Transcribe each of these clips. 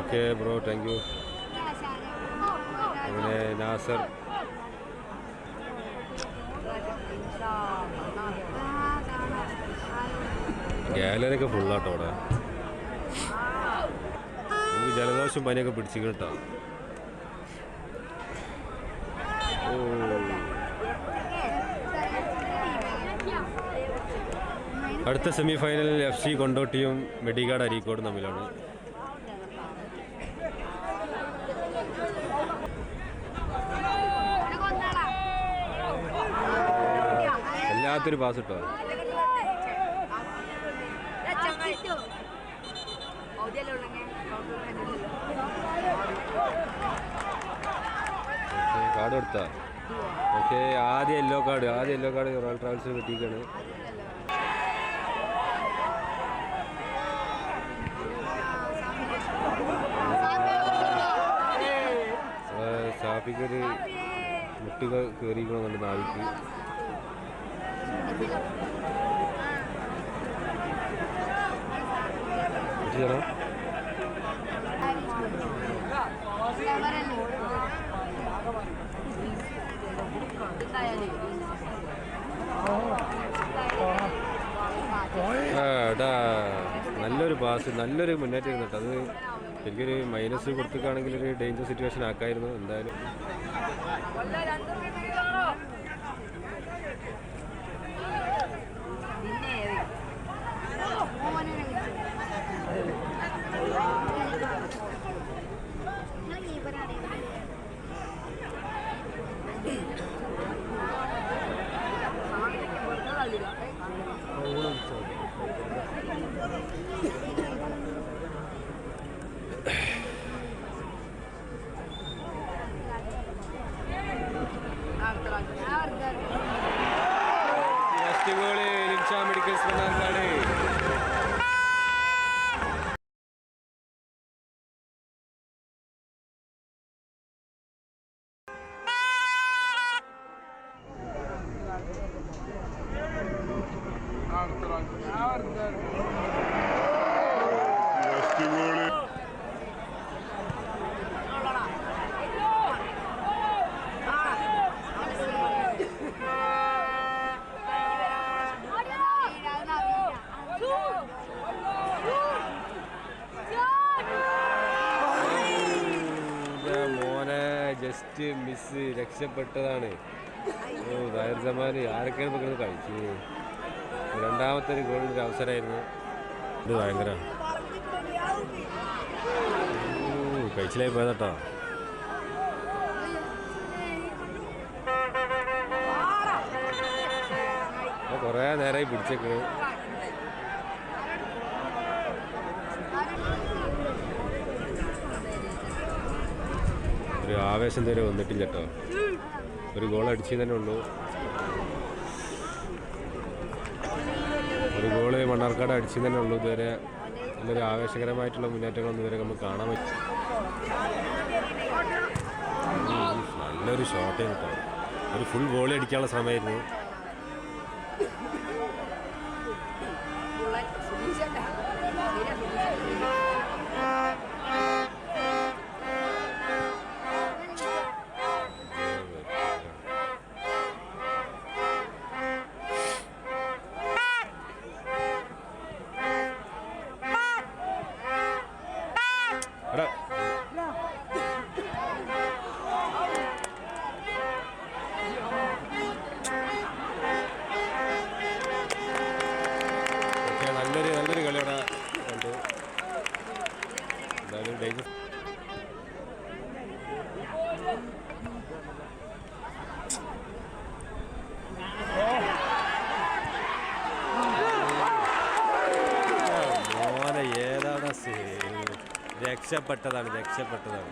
Okay bro thank you അങ്ങനെ Nasar? Gallery ഒക്കെ ഫുള്ളാട്ടോ അവിടെ. നമുക്ക് ജലദോഷം പനിയൊക്കെ പിടിച്ചു കേട്ടോ. ഓ. അടുത്ത സെമി ഫൈനലിൽ എഫ് സി കൊണ്ടോട്ടിയും മെഡിഗാർഡ് അരീക്കോടും തമ്മിലാണ്. എല്ലാത്തൊരു പാസ് കിട്ടോ കാർഡ് കൊടുത്താ? ഓക്കെ ആദ്യം യെല്ലോ കാർഡ് ആദ്യം യെല്ലോ കാർഡ് റോയൽ ട്രാവൽസ് കിട്ടിയിരിക്കുകയാണ് സാഫിക്കൊരു മുട്ടികൾ കയറിയിരിക്കണമെന്നുണ്ട് നാവിക്ക്. നല്ലൊരു പാസ് നല്ലൊരു മുന്നേറ്റം ഇരുന്നിട്ട് അത് എനിക്കൊരു മൈനസ് കൊടുത്തിട്ടാണെങ്കിൽ ഒരു ഡേഞ്ചർ സിറ്റുവേഷൻ ആക്കായിരുന്നു എന്തായാലും. Goal Limsha medicals Mannarkkad miss രക്ഷപ്പെട്ടതാണ്. ഓ ദൈർജമാര് ആരൊക്കെയാണ് ഇപ്പോൾ കഴിച്ചു രണ്ടാമത്തെ ഒരു ഗോളിന്റെ അവസരമായിരുന്നു. ഇത് ഭയങ്കര കഴിച്ചിലായി പോയതട്ടോ. കുറേ നേരമായി പിടിച്ചേക്കണ്. ആവേശം തരെ വന്നിട്ടില്ല കേട്ടോ ഒരു ഗോൾ അടിച്ചു തന്നെ ഉള്ളൂ. ഒരു ഗോൾ മണ്ണാർക്കാട് അടിച്ചു തന്നെ ഉള്ളൂ ഇതുവരെ. നല്ലൊരു ആവേശകരമായിട്ടുള്ള മുന്നേറ്റങ്ങളൊന്നും ഇതുവരെ നമുക്ക് കാണാൻ പറ്റും. നല്ലൊരു ഷോട്ട് കേട്ടോ. ഒരു ഫുൾ ഗോളി അടിക്കാനുള്ള ശ്രമമായിരുന്നു എടാ രക്ഷപ്പെട്ടതാണ് രക്ഷപ്പെട്ടതാണ്.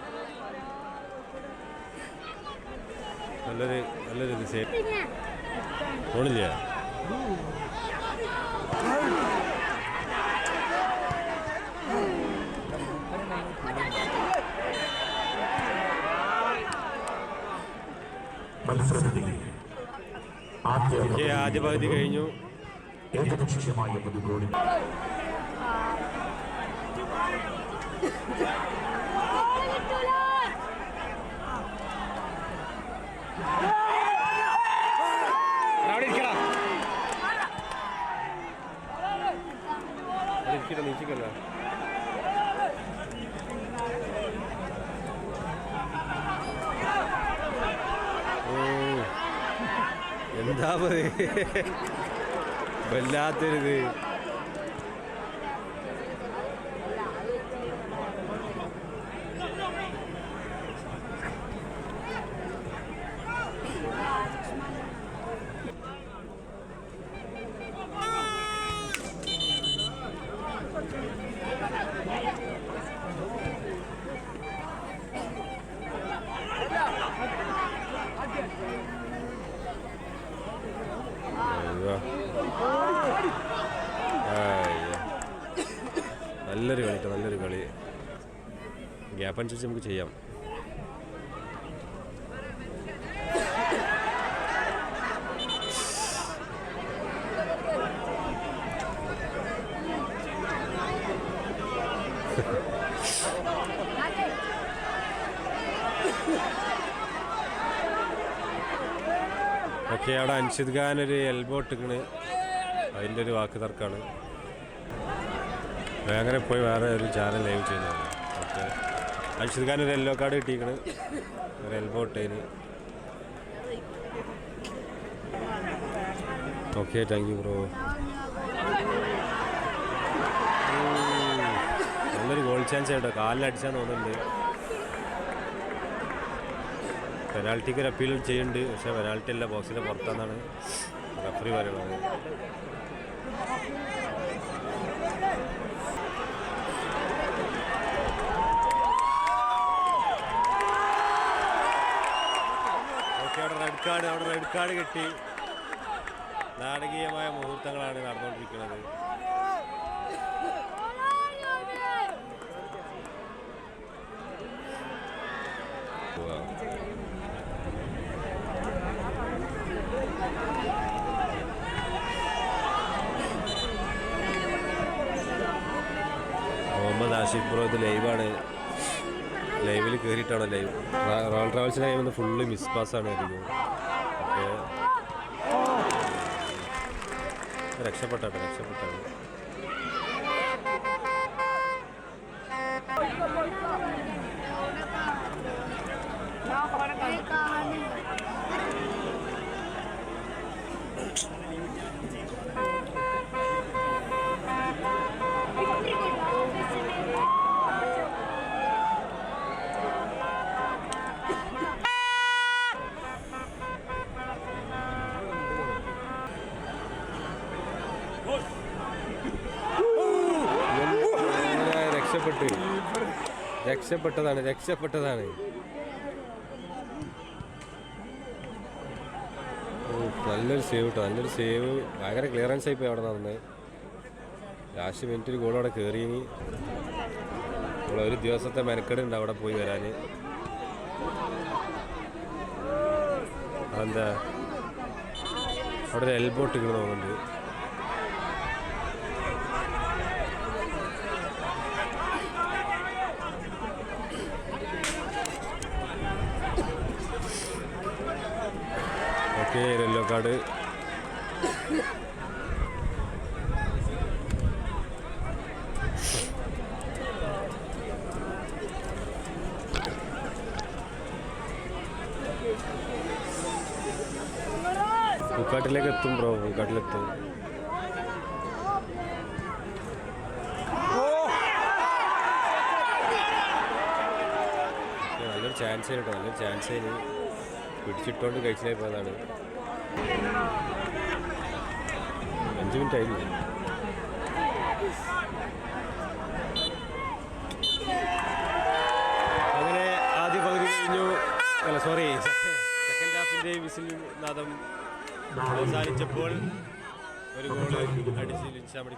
നല്ലൊരു നല്ലൊരു സേവ് പോണില്ല ആദ്യ പകുതി കഴിഞ്ഞു. ഏകപക്ഷീയമായ ഒരു ഗോളിൽ ഇരിക്കട്ടെ നീച്ചിക്കല്ല. എന്താ പറയുക വല്ലാത്തൊരിത്. ഗ്യാപ്പ് അനുസരിച്ച് നമുക്ക് ചെയ്യാം. ഓക്കെ അവിടെ അൻഷിദ് ഖാൻ ഒരു എൽബോ ഇട്ടിക്കണ്. അതിന്റെ ഒരു വാക്ക് തർക്കമാണ്. അങ്ങനെ പോയി വേറെ ഒരു ചാനൽ ലൈവ് ചെയ്യുന്നതാണ് ഓക്കെ. അൻഷിദ് ഖാൻ ഒരു യെല്ലോ കാർഡ് കിട്ടിയിരിക്കണ് ഒരു എൽബോ ഇട്ടതിന് ഓക്കെ താങ്ക് യു ബ്രോ നല്ലൊരു ഗോൾ ചാൻസ് കേട്ടോ കാലിലടിച്ചാൽ തോന്നുന്നുണ്ട്. പെനാൽറ്റിക്ക് ഒരു അപ്പീൽ ചെയ്യുന്നുണ്ട്. പക്ഷെ പെനാൽറ്റി അല്ല ബോക്സിന്റെ പുറത്താണെന്നാണ് റഫറി പറയുന്നത് ഓക്കെ അവിടെ റെഡ് കാർഡ് അവിടെ റെഡ് കാർഡ് കിട്ടി. നാടകീയമായ മുഹൂർത്തങ്ങളാണ് നടന്നുകൊണ്ടിരിക്കുന്നത്. മുഹമ്മദ് ആഷിഫ് പുറത്ത് ലൈവാണ് ലൈവിൽ കയറിയിട്ടാണ് ലൈവ്? റോയൽ ട്രാവൽസിന് കയ്യിൽ നിന്ന് ഫുള്ള് മിസ് പാസ്സാണ് ആയിരിക്കും ഓക്കെ. രക്ഷപ്പെട്ടാണ് രക്ഷപ്പെട്ടു? രക്ഷപ്പെട്ടതാണ് രക്ഷപ്പെട്ടതാണ്. നല്ലൊരു സേവ് കേട്ടോ നല്ലൊരു സേവ് ഭയങ്കര ക്ലിയറൻസ് ആയി പോയി അവിടെ നടന്നത് ലാസ്റ്റ് മിനിറ്റ് ഒരു ഗോൾ അവിടെ കയറി ഒരു ദിവസത്തെ മെനക്കെടുണ്ട് അവിടെ പോയി വരാൻ അതെന്താ? അവിടെ ഒരു എൽബോട്ട് ഇങ്ങനെ തോന്നുന്നുണ്ട് ഓക്കെ യെല്ലോ കാർഡ്. പൂക്കാട്ടിലേക്ക് എത്തും ബ്രോ പൂക്കാട്ടിലെത്തും നല്ലൊരു ചാൻസ് കേട്ടോ നല്ലൊരു ചാൻസ് അതിന് പിടിച്ചിട്ടോണ്ട് കഴിച്ചിലായി പോയതാണ്. അഞ്ച് മിനിറ്റ് ആയില്ലേ അങ്ങനെ ആദ്യ പകുതി കഴിഞ്ഞു. അല്ല സോറി സെക്കൻഡ് ഹാഫിന്റെ വിസിൽ നാദം അവസാനിച്ചപ്പോൾ ഒരു ഗോൾ അടിച്ച് ലിൻഷാമണി